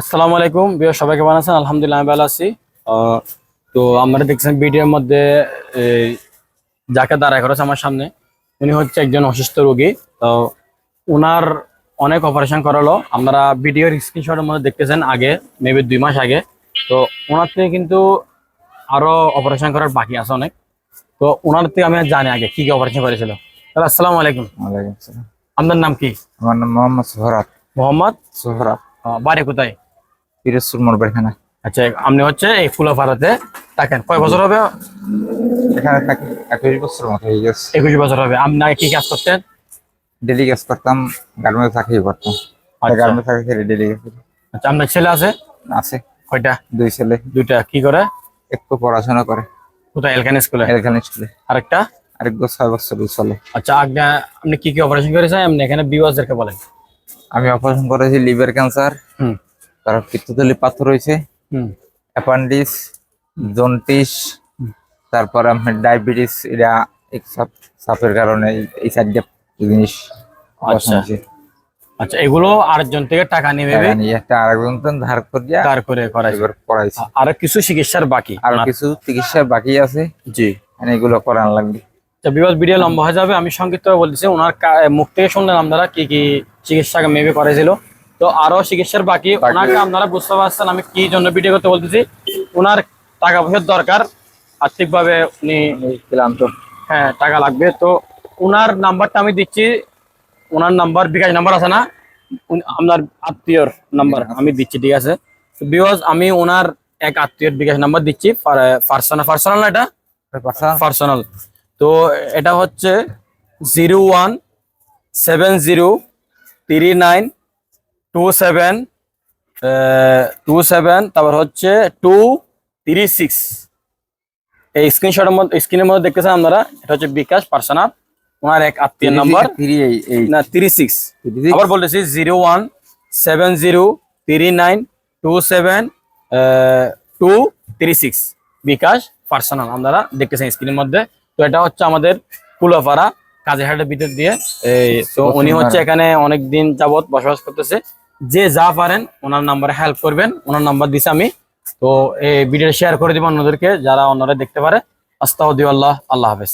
আসসালামু আলাইকুম। বিয়ে সবাই কেমন আছেন? আলহামদুলিল্লাহ আমি ভালো আছি। তো আপনারা দেখছেন ভিডিওর মধ্যে এই, যাকে দাঁড়ায় করেছে আমার সামনে উনি হচ্ছে একজন অসুস্থ রোগী। তো ওনার অনেক অপারেশন করালো। আমরা ভিডিওর স্ক্রিনশটের মধ্যে দেখতেছেন আগে মেবি দুই মাস আগে। তো ওনার থেকে কিন্তু আরও অপারেশন করার বাকি আছে অনেক। তো ওনার থেকে আমি জানি আগে কি কি অপারেশন করেছিল। তাহলে আসসালামু আলাইকুম। আপনার নাম কি? আমার নাম মোহাম্মদ সোহরাত। মোহাম্মদ? সোহরাত। বাড়ি কোথায়? পিরোজপুর মোড় এখানে। আচ্ছা আপনি হচ্ছে এই ফুলাপাড়াতে থাকেন। কয় বছর হবে? এখানে থাকি একুশ বছর মতো হয়ে গেছে। একুশ বছর হবে। আপনি আগে কি কাজ করতেন? ডেলি কাজ করতাম গার্মেন্টস চাকরি করতাম আচ্ছা। চাকরি ছেড়ে ডেলি কাজ আচ্ছা আপনার ছেলে আছে? আছে। কয়টা? দুই ছেলে। দুইটা। কি করে? একটু পড়াশোনা করে। কোথায়? এলকান স্কুলে? এখানে স্কুলে। আরেকটা? আরেক বছর ছয় বছর চলে। আচ্ছা আপনি আপনি কি কি অপারেশন করেছেন? আপনি এখানে বলেন। আমি অপারেশন করেছি লিভার ক্যান্সার হুম। তারপর পিত্তথলি পাথর রয়েছে। অ্যাপান্ডিস জন্টিস তারপর আপনার ডায়াবেটিস এটা সাপের কারণে এই- চারটা জিনিস আচ্ছা। আচ্ছা এগুলো আরেকজন থেকে টাকা নিয়ে আরেকজন ধার করিয়া তার করে করাইছে। আর কিছু চিকিৎসার বাকি। আর কিছু চিকিৎসা বাকি আছে। জি। মানে এগুলো করান লাগবে। আচ্ছা বিবাদ ভিডিও লম্বা হয়ে যাবে। আমি সংক্ষিপ্ত বলতেছি ওনার মুখ থেকে শুনলেন আপনারা কি কি চিকিৎসা মেবি করেছিল তো আরও চিকিৎসার বাকি। ওনাকে আপনারা বুঝতে পারছেন আমি কি জন্য ভিডিও করতে বলতেছি। ওনার টাকা পয়সার দরকার আর্থিকভাবে উনি ক্লান্ত। হ্যাঁ টাকা লাগবে। তো ওনার নাম্বারটা আমি দিচ্ছি। ওনার নাম্বার বিকাশ নাম্বার আছে না? আপনার আত্মীয়র নাম্বার আমি দিচ্ছি ঠিক আছে? বিকজ আমি ওনার এক আত্মীয়র বিকাশ নাম্বার দিচ্ছি। পার্সোনাল পার্সোনাল না এটা? পার্সোনাল। তো এটা হচ্ছে zero one seven zero three nine two seven two seven তারপর হচ্ছে টু থ্রি সিক্স। এই স্ক্রিনশটের মধ্যে স্ক্রিনের মধ্যে দেখতেছেন আপনারা এটা হচ্ছে বিকাশ পার্সোনাল ওনার এক আত্মীয় নাম্বার না থ্রি সিক্স। আবার বলতেছি zero one seven zero three nine two seven two three six. BKash personal আপনারা দেখতেছেন স্ক্রিনের মধ্যে। তো এটা হচ্ছে আমাদের কুলাপাড়া কাজেরহাটের ভিতর দিয়ে। তো উনি হচ্ছে এখানে অনেক দিন যাবত বসবাস করতেছে। যে যা পারেন ওনার নাম্বারে হেল্প করবেন, ওনার নাম্বার দিছি আমি। তো এই ভিডিও শেয়ার করে দিব অন্যদেরকে, যারা অন্যরা দেখতে পারে। আস্তাউদ্দি আল্লাহ আল্লাহ হাফেজ।